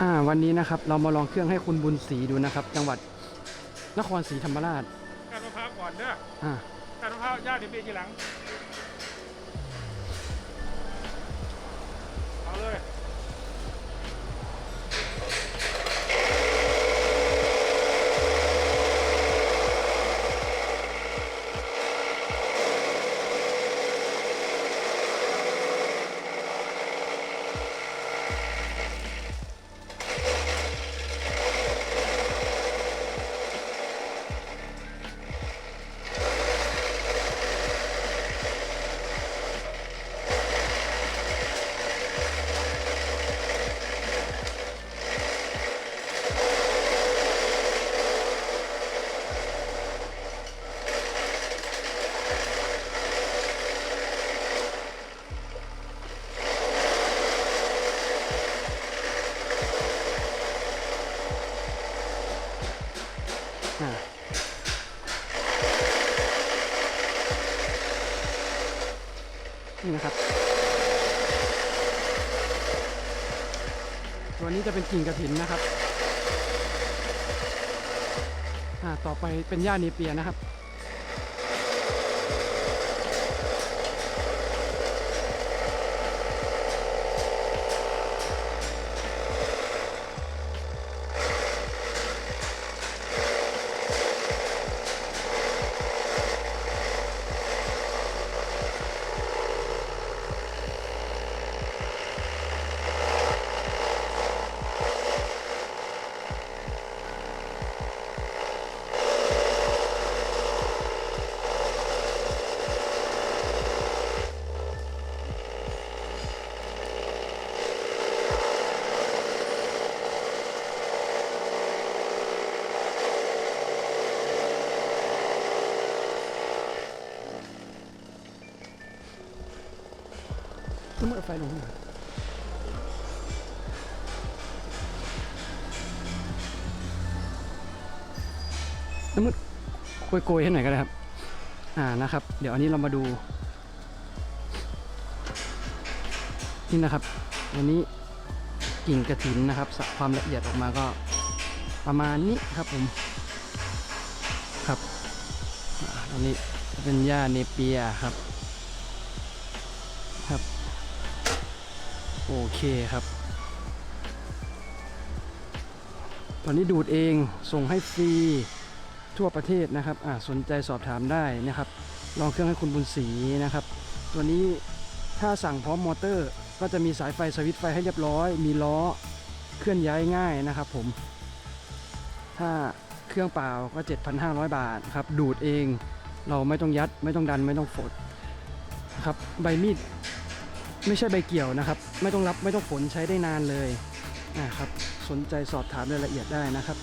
อ่าวันนี้นะครับเรามาลองเครื่องให้คุณบุญศรีดูนะครับ จังหวัดนครศรีธรรมราชการมะพร้าวก่อนเด้ออ่าการมะพร้าวย่าเดี๋ยวปีทีหลัง นี่นะครับตัวนี้จะเป็นกิ่งกระถินนะครับอ่าต่อไปเป็นหญ้าเนเปียนะครับ ต้องเอาไฟลงน้ำมืดโกยๆให้หน่อยก็ได้ครับ อ่านะครับ เดี๋ยวอันนี้เรามาดู นี่นะครับ อันนี้กิ่งกระถินนะครับสะความละเอียดออกมาก็ประมาณนี้ครับผม ครับอันนี้จะเป็นหญ้าเนเปียครับ ครับ โอเคครับ ตอนนี้ดูดเองส่งให้ฟรีทั่วประเทศนะครับอ่าสนใจสอบถามได้นะครับ ลองเครื่องให้คุณบุญศรีนะครับ ตัวนี้ถ้าสั่งพร้อมมอเตอร์ ก็จะมีสายไฟสวิตช์ไฟให้เรียบร้อย มีล้อเคลื่อนย้ายง่ายนะครับผม ถ้าเครื่องเปล่าก็ 7,500 บาทครับ ดูดเองเราไม่ต้องยัดไม่ต้องดันไม่ต้องฝดครับ ใบมีด ไม่ใช่ใบเกี่ยวนะครับ ไม่ต้องรับไม่ต้องผลใช้ได้นานเลยนะครับ สนใจสอบถามรายละเอียดได้นะครับ